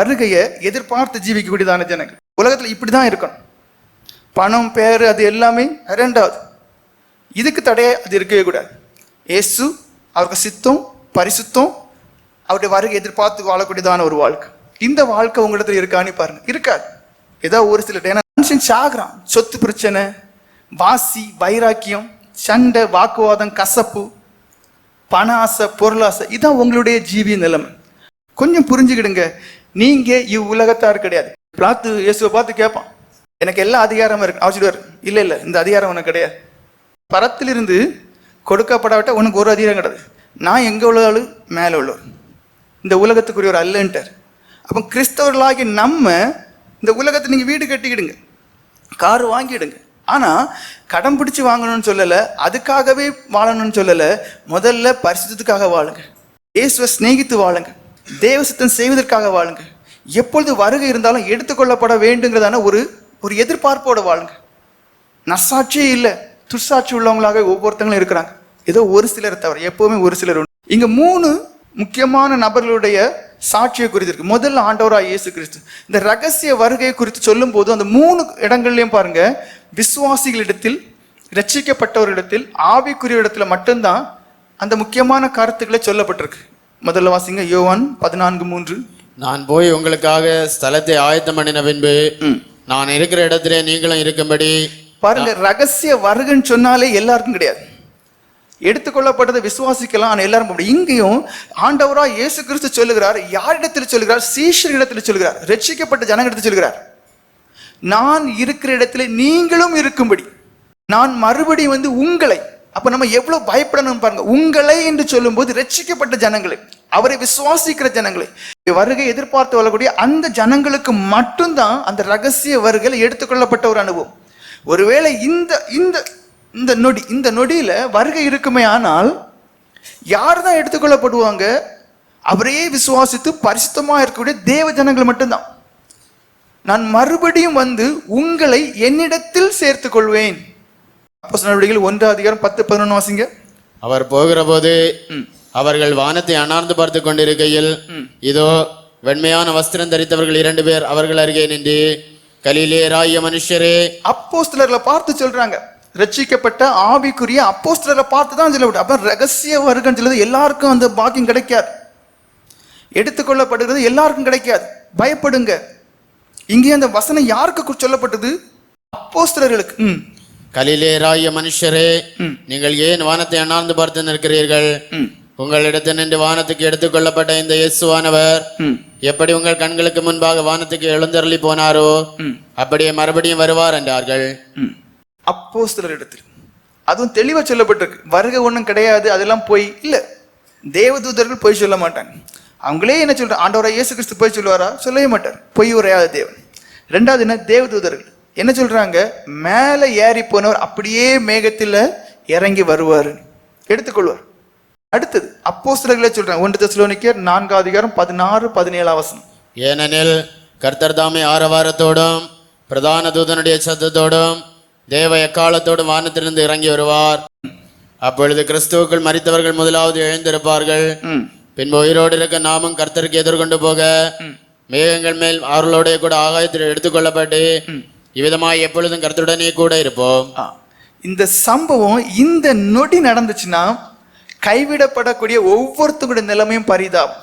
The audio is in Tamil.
வருகையை எதிர்பார்த்து ஜீவிக்கக்கூடியதான ஜனங்கள். உலகத்துல இப்படிதான் இருக்கணும். பணம் பேர் அது எல்லாமே ரெண்டாவது இதுக்கு தடையே அது இருக்கவே கூடாது. இயேசு அவருக்கு சித்தம் பரிசுத்தம் அவருடைய வருகை எதிர்பார்த்து வாழக்கூடியதான ஒரு வாழ்க்கை. இந்த வாழ்க்கை உங்களிடத்துல இருக்கான்னு பாருங்க. இருக்காது. ஏதோ ஒரு சில ஏன்னா மனுஷன் சாகுறான். சொத்து பிரச்சனை வாசி வைராக்கியம் சண்டை வாக்குவாதம் கசப்பு பண ஆசை பொருளாசை இதுதான் உங்களுடைய ஜீவிய நிலைமை. கொஞ்சம் புரிஞ்சுக்கிடுங்க. நீங்க இவ்வுலகத்தார் கிடையாது. பார்த்து இயேசுவை பார்த்து கேட்பான் எனக்கு எல்லா அதிகாரமும் இருக்கு. அவசிடுவார் இல்லை இல்ல இல்ல இந்த அதிகாரம் உனக்கு கிடையாது. பரத்திலிருந்து கொடுக்கப்படாவிட்ட உனக்கு ஒரு அதிகாரம் கிடையாது. நான் எங்க உள்ள ஆளு மேலே உள்ளவர். இந்த உலகத்துக்குரிய ஒரு அல்லன்ட்டார். அப்போ கிறிஸ்தவர்களாகி நம்ம இந்த உலகத்தை நீங்கள் வீடு கட்டிக்கிடுங்க. கார் வாங்கிடுங்க. ஆனால் கடன் பிடிச்சி வாங்கணும்னு சொல்லலை அதுக்காகவே வாழணும்னு சொல்லலை முதல்ல பரிசுத்துக்காக வாழுங்க. இயேசுவை ஸ்நேகித்து வாழுங்க. தேவசத்தம் செய்வதற்காக வாழுங்க. எப்பொழுது வருகை இருந்தாலும் எடுத்துக்கொள்ளப்பட வேண்டுங்கிறதான ஒரு ஒரு எதிர்பார்ப்போட வாழுங்க. நசாட்சியே இல்லை. துர்சாட்சி உள்ளவங்களாக ஒவ்வொருத்தங்களும் இருக்கிறாங்க. ஏதோ ஒரு சிலர் தவிர எப்பவுமே ஒரு சிலர் உண்டு. இங்க மூணு முக்கியமான நபர்களுடைய சாட்சியை குறித்து இருக்கு முதல்ல ஆண்டவராக இயேசு கிறிஸ்து. இந்த ரகசிய வருகையை குறித்து சொல்லும் போது அந்த மூணு இடங்கள்லையும் பாருங்க விசுவாசிகளிடத்தில் ரட்சிக்கப்பட்டவரிடத்தில் ஆவிக்குரிய இடத்துல மட்டும்தான் அந்த முக்கியமான கருத்துக்களை சொல்லப்பட்டிருக்கு. முதல்ல வாசிங்க யோவான் பதினான்கு மூன்று. நான் போய் உங்களுக்காக ஸ்தலத்தை ஆயத்தம் பண்ணின பின்பு நான் இருக்கிற இடத்திலே நீங்களும் இருக்கும்படி பாருங்க ரகசிய வருகைன்னு சொன்னாலே எல்லாருக்கும் கிடையாது. எடுத்துக்கொள்ளப்பட்டதை விசுவாசிக்கலாம் ஆனால் எல்லாரும் இங்கேயும் ஆண்டவரா இயேசு கிறிஸ்து சொல்லுகிறார் யாரிடத்தில் சொல்லுகிறார்? சீஷரிடத்தில் சொல்லுகிறார் ரட்சிக்கப்பட்ட ஜனங்களிடத்தில் சொல்லுகிறார். நான் இருக்கிற இடத்துல நீங்களும் இருக்கும்படி நான் மறுபடியும் வந்து உங்களை அப்ப நம்ம எவ்வளவு பயப்படணும் பாருங்க உங்களை என்று சொல்லும்போது ரட்சிக்கப்பட்ட ஜனங்களை. அவரை விசுவாசிக்கிற ஜனங்களை. வருகை எதிர்பார்த்து வரக்கூடிய அந்த ஜனங்களுக்கு மட்டும்தான் அந்த ரகசிய வருகையில் எடுத்துக்கொள்ளப்பட்ட ஒரு அனுபவம். ஒருவேளை இந்த இந்த இந்த நொடி இந்த நொடியில வருகை இருக்குமே ஆனால் யார் தான் எடுத்துக்கொள்ளப்படுவாங்க? அவரையே விசுவாசித்து பரிசுத்தமா இருக்கக்கூடிய தேவ ஜனங்கள் மட்டும்தான். நான் மறுபடியும் வந்து உங்களை என்னிடத்தில் சேர்த்துக் கொள்வேன். அப்போஸ்தலர் நடவடிக்கைகள் ஒன்று அதிகாரம் பத்து பதினொன்று வாசிங்க. அவர் போகிற போது அவர்கள் வானத்தை அண்ணார்ந்து பார்த்து கொண்டிருக்கையில் இதோ வெண்மையான வஸ்திரம் தரித்தவர்கள் இரண்டு பேர் அவர்கள் அருகே நின்று கலிலேராய மனுஷரே. அப்போஸ்தலர்களை பார்த்து சொல்றாங்க. ரட்சிக்கப்பட்ட ஆவிக்குரிய அப்போஸ்தலரை பார்த்து தான் சொல்லப்படும் அப்ப ரகசிய வருகன்னு சொல்லுது எல்லாருக்கும் அந்த பாக்கியம் கிடைக்காது. எடுத்துக்கொள்ளப்படுகிறது எல்லாருக்கும் கிடைக்காது. பயப்படுங்க. இங்கே அந்த வசனம் யாருக்கு சொல்லப்பட்டது? அப்போஸ்தலர்களுக்கு. ம். கலிலேராய மனுஷரே. ம். நீங்கள் ஏன் வானத்தை அண்ணார்ந்து பார்த்து நிற்கிறீர்கள்? உங்களிடத்தில் நின்று வானத்துக்கு எடுத்துக்கொள்ளப்பட்ட இந்த இயேசுவானவர் எப்படி உங்கள் கண்களுக்கு முன்பாக வானத்துக்கு எழுந்தருளி போனாரோ அப்படியே மறுபடியும் வருவார் என்றார்கள். ம். அப்போஸ்தலரிடத்தில். அதுவும் தெளிவா சொல்லப்பட்டிருக்கு. வருகை ஒன்றும் கிடையாது அதெல்லாம் போய் இல்ல. தேவதூதர்கள் போய் சொல்ல மாட்டாங்க. அவங்களே என்ன சொல்ற? ஆண்டவரா இயேசு கிறிஸ்து போய் சொல்லுவாரா? சொல்லவே மாட்டார். பொய் உரையாத தேவன். ரெண்டாவது என்ன? தேவதூதர்கள் என்ன சொல்றாங்க? மேலே ஏறி போனவர் அப்படியே மேகத்தில் இறங்கி வருவார் எடுத்துக்கொள்வார். அடுத்தது அப்போஸ்தலர்களே சொல்றாங்க ஒன்று தெசலோனிக்கர் நான்காவது அதிகாரம் பதினாறு பதினேழாம் வசனம். ஏனெனில் கர்த்தர் தாமே ஆரவாரத்தோடும் பிரதான தூதனுடைய சத்தத்தோடும் தேவ எக்காலத்தோடும் வானத்திலிருந்து இறங்கி வருவார். அப்பொழுது கிறிஸ்துவுக்குள் மரித்தவர்கள் முதலாவது எழுந்திருப்பார்கள். பின்பு உயிரோடு இருக்க நாமும் கர்த்தருக்கு எதிர்கொண்டு போக மேகங்கள் மேல் அவர்களோட கூட ஆகாயத்தில் எடுத்துக்கொள்ளப்பட்டு இவ்விதமாய் எப்பொழுதும் கர்த்தருடனே கூட இருப்போம். இந்த சம்பவம் இந்த நொடி நடந்துச்சுன்னா கைவிடப்படக்கூடிய ஒவ்வொருத்தருடைய நிலைமையும் பரிதாபம்.